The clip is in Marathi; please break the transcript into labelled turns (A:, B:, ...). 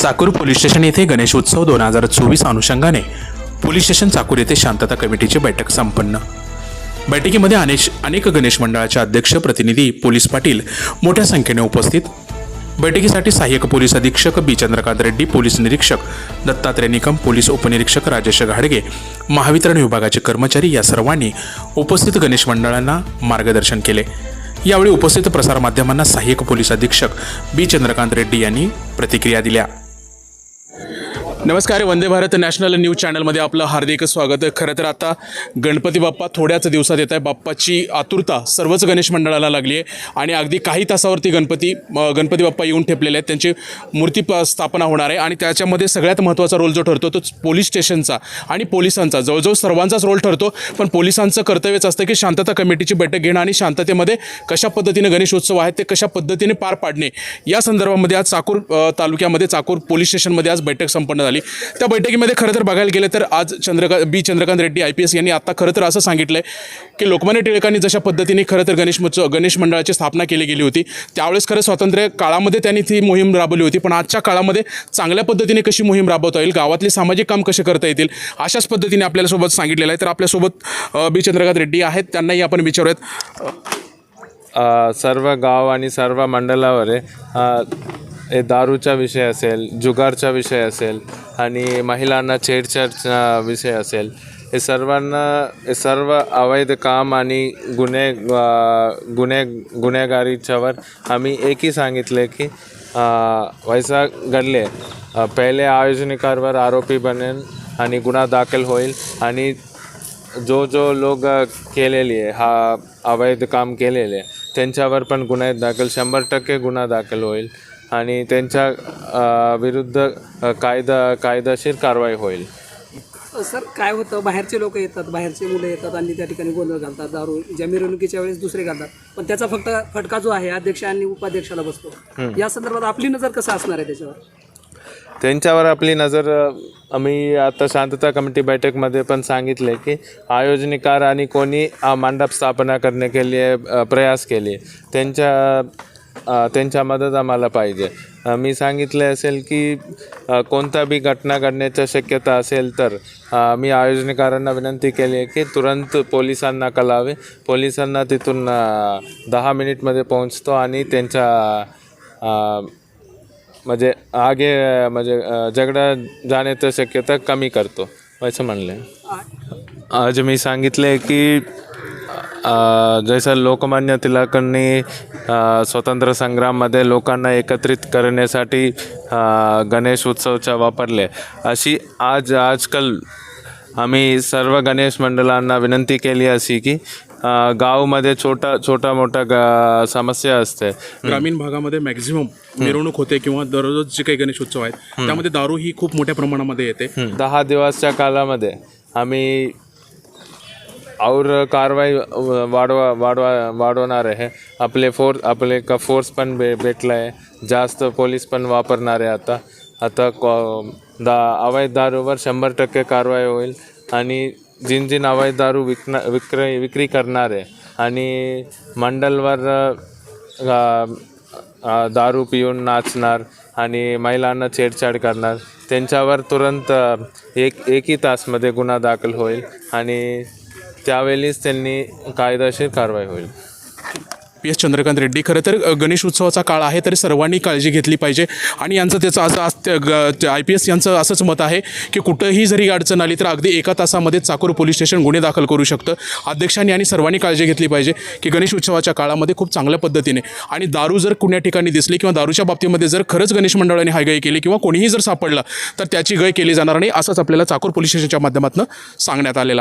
A: चाकूर पोलीस स्टेशन येथे गणेशोत्सव दोन हजार चोवीस अनुषंगाने पोलीस स्टेशन चाकूर येथे शांतता कमिटीची बैठक संपन्न. बैठकीमध्ये अनेक अनेक गणेश मंडळाचे अध्यक्ष प्रतिनिधी पोलीस पाटील मोठ्या संख्येने उपस्थित. बैठकीसाठी सहाय्यक पोलीस अधीक्षक बी. चंद्रकांत रेड्डी पोलीस निरीक्षक दत्तात्रय निकम पोलीस उपनिरीक्षक राजेश घाडगे महावितरण विभागाचे कर्मचारी या सर्वांनी उपस्थित गणेश मंडळांना मार्गदर्शन केले. यावेळी उपस्थित प्रसारमाध्यमांना सहाय्यक पोलीस अधीक्षक बी. चंद्रकांत रेड्डी यांनी प्रतिक्रिया दिल्या. नमस्कार वंदे भारत नॅशनल न्यूज चॅनलमध्ये आपलं हार्दिक स्वागत. खरं तर आता गणपती बाप्पा थोड्याच दिवसात येत आहे. बाप्पाची आतुरता सर्वच गणेश मंडळाला लागली आहे आणि अगदी काही तासावरती गणपती गणपती बाप्पा येऊन ठेपलेले आहेत. त्यांची मूर्ती प- स्थापना होणार आहे आणि त्याच्यामध्ये सगळ्यात महत्त्वाचा रोल जो ठरतो तो पोलीस स्टेशनचा आणि पोलिसांचा. जवळजवळ सर्वांचाच रोल ठरतो पण पोलिसांचं कर्तव्यच असतं की शांतता कमिटीची बैठक घेणं आणि शांततेमध्ये कशा पद्धतीने गणेशोत्सव आहेत ते कशा पद्धतीने पार पाडणे. या संदर्भामध्ये आज चाकूर तालुक्यामध्ये चाकूर पोलीस स्टेशनमध्ये आज बैठक संपन्न झाली. त्या बैठकीमध्ये खरं तर बघायला गेलं तर आज Chandrakant B Chandrakant Reddy I P S यांनी आता खरं तर असं सांगितलं आहे की लोकमान्य टिळकांनी जशा पद्धतीने खरं तर गणेश महोत्सव गणेश मंडळाची स्थापना केली गेली होती त्यावेळेस खरं स्वातंत्र्य काळामध्ये त्यांनी ती मोहीम राबवली होती पण आजच्या काळामध्ये चांगल्या पद्धतीने कशी मोहीम राबवता येईल गावातले सामाजिक काम कसे करता येतील अशाच पद्धतीने आपल्याला सोबत सांगितलेलं आहे तर आपल्यासोबत बी चंद्रकांत रेड्डी आहेत त्यांनाही आपण विचारूयात
B: सर्व गाव आणि सर्व मंडळावर आहे. हे दारूचा विषय असेल जुगारचा विषय असेल आणि महिलांना छेडछाडचा विषय असेल हे सर्वांना हे सर्व अवैध काम आणि गुन्हे गुन्हे गुन्हेगारीच्यावर आम्ही एकही सांगितले की वैसा घडले पहिले आयोजनिकांवर आरोपी बनेल आणि गुन्हा दाखल होईल आणि जो जो लोक केलेली आहे हा अवैध काम केलेले आहे त्यांच्यावर पण गुन्हे दाखल शंभर टक्के गुन्हा दाखल होईल. आणि त्यांच्या विरुद्ध कायदा कायदेशीर कारवाई होईल.
C: सर काय होतं? बाहेरचे लोक येतात बाहेरचे मुलं येतात आणि त्या ठिकाणी गोंधळ घालतात दारू ज्या मिरवणुकीच्या वेळेस दुसरे घालतात. पण त्याचा फक्त फटका जो आहे अध्यक्ष आणि उपाध्यक्षाला बसतो. या संदर्भात आपली नजर कसं असणार आहे त्याच्यावर?
B: त्यांच्यावर आपली नजर आम्ही आता शांतता कमिटी बैठकमध्ये पण सांगितले की आयोजनिकार आणि कोणी मंडप स्थापना करणे के लिए प्रयास केले. त्यांच्या त्यांच्या मदत आम्हाला पाहिजे. मी सांगितले असेल की कोणता बी घटना घडण्याची शक्यता असेल तर मी आयोजनकारांना विनंती केली आहे की तुरंत पोलिसांना कळावे. पोलिसांना तिथून दहा मिनिटमध्ये पोहोचतो आणि त्यांच्या म्हणजे आगे म्हणजे झगडा जाण्याची शक्यता कमी करतो. असं म्हणले. आज मी सांगितले की जसं लोकमान्य टिळकांनी अ, स्वतंत्र संग्राममध्ये लोकांना एकत्रित करण्यासाठी गणेश उत्सवचा वापरले अशी आज आजकाल आम्ही सर्व गणेश मंडळांना विनंती केली अशी की गावामध्ये छोटा छोटा मोठा ग समस्या असते.
A: ग्रामीण भागामध्ये मॅक्झिमम मिरवणूक होते किंवा दररोज जे काही गणेशोत्सव आहेत त्यामध्ये दारू ही खूप मोठ्या प्रमाणामध्ये येते.
B: दहा दिवसच्या कालामध्ये आम्ही और कारवाई वाढवा वाढवा वाढवणार आहे. आपले फोर्स आपले का फोर्स पण भे भेटला आहे. जास्त पोलीस पण वापरणार आहे आता. आता कॉ दा अवैध दारूवर शंभर टक्के कारवाई होईल आणि जिन जिन अवैध दारू विकना विक्री विक्री करणार आहे आणि मंडलवर दारू पिऊन नाचणार आणि महिलांना छेडछाड करणार. त्यांच्यावर तुरंत एक एकही तासमध्ये गुन्हा दाखल होईल आणि त्यावेळीच त्यांनी कायदेशीर कारवाई होईल.
A: पी एस चंद्रकांत रेड्डी खरं तर गणेश उत्सवाचा काळ आहे तरी सर्वांनी काळजी घेतली पाहिजे. आणि यांचं त्याचं असं आय पी एस यांचं असंच मत आहे की कुठंही जरी अडचण आली तर अगदी एका तासामध्ये चाकूर पोलीस स्टेशन गुन्हे दाखल करू शकतं. अध्यक्षांनी आणि सर्वांनी काळजी घेतली पाहिजे की गणेश उत्सवाच्या काळामध्ये खूप चांगल्या पद्धतीने आणि दारू जर कुण्या ठिकाणी दिसली किंवा दारूच्या बाबतीमध्ये जर खरंच गणेश मंडळाने हायगाई केली किंवा कोणीही जर सापडला तर त्याची गय केली जाणार नाही असंच आपल्याला चाकूर पोलीस स्टेशनच्या माध्यमातून सांगण्यात आलेलं आहे.